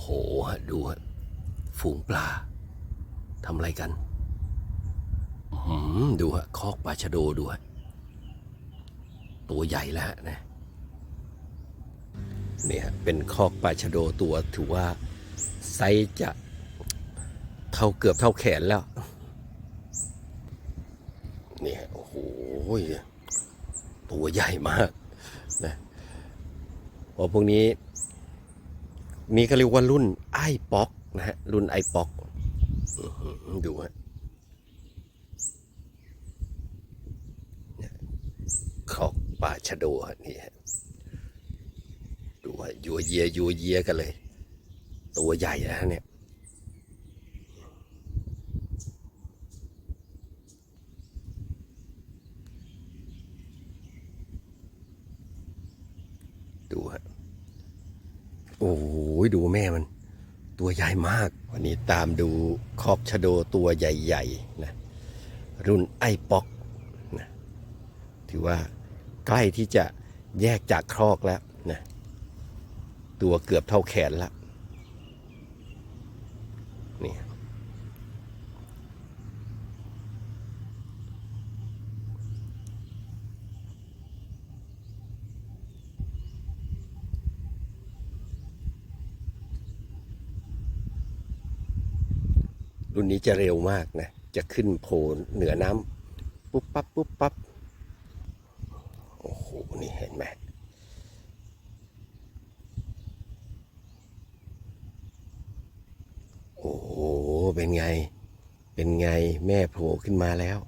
โหฮะดูฮะฝูงปลาทำอะไรกันดูฮะคอกปลาชะโดดูฮะตัวใหญ่แล้วฮะนะเนี่ยเป็นคอกปลาชะโดตัวถือว่าไซส์จะเท่าเกือบเท่าแขนแล้วเนี่ยโอ้โหตัวใหญ่มากนะพอพวกนี้ นี่ก็เรียกว่ารุ่นไอป๊อกนะฮะ รุ่นไอป๊อกดูฮะขอกป่าชะโดฮะนี่ฮะดูฮะยัวเยียยัวเยียกันเลย ตัวใหญ่นะฮะเนี่ยดูฮะ โอ้ยดูแม่มัน ตัวใหญ่มาก วันนี้ตามดูคอกชะโดตัวใหญ่ๆนะรุ่นไอป๊อกนะถือว่าใกล้ที่จะแยกจากครอกแล้วนะตัวเกือบเท่าแขนแล้วนี่ รุ่นนี้จะเร็วมากนะ จะขึ้นโผล่เหนือน้ำปุ๊บปั๊บปุ๊บปั๊บโอ้โห นี่เห็นไหมโอ้โห เป็นไง เป็นไงแม่โผล่ขึ้นมาแล้ว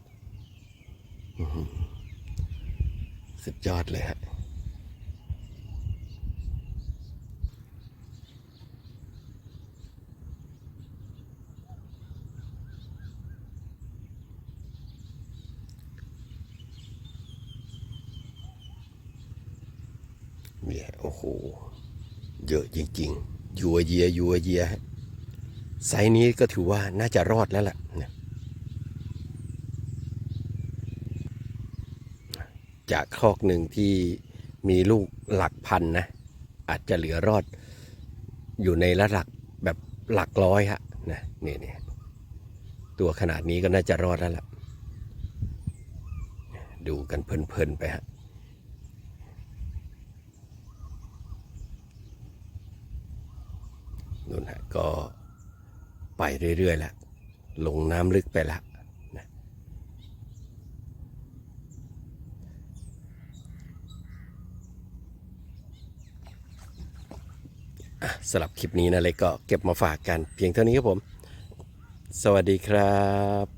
สุดยอดเลยฮะ เนี่ยโอ้โห เยอะจริงๆ ยัวเยียยัวเยียฮะไซนี้ก็ถือว่าน่าจะรอดแล้วล่ะเนี่ยจากคอกหนึ่งที่มีลูกหลักพันนะ อาจจะเหลือรอดอยู่ในระดับแบบหลักร้อยฮะนะนี่นี่ตัวขนาดนี้ก็น่าจะรอดแล้วล่ะ ดูกันเพลินๆไปฮะ นู่นฮะก็ไปเรื่อยๆแล้วลงน้ำลึกไปแล้วนะอะสำหรับคลิปนี้นะเลยก็เก็บมาฝากกัน เพียงเท่านี้ครับผม สวัสดีครับ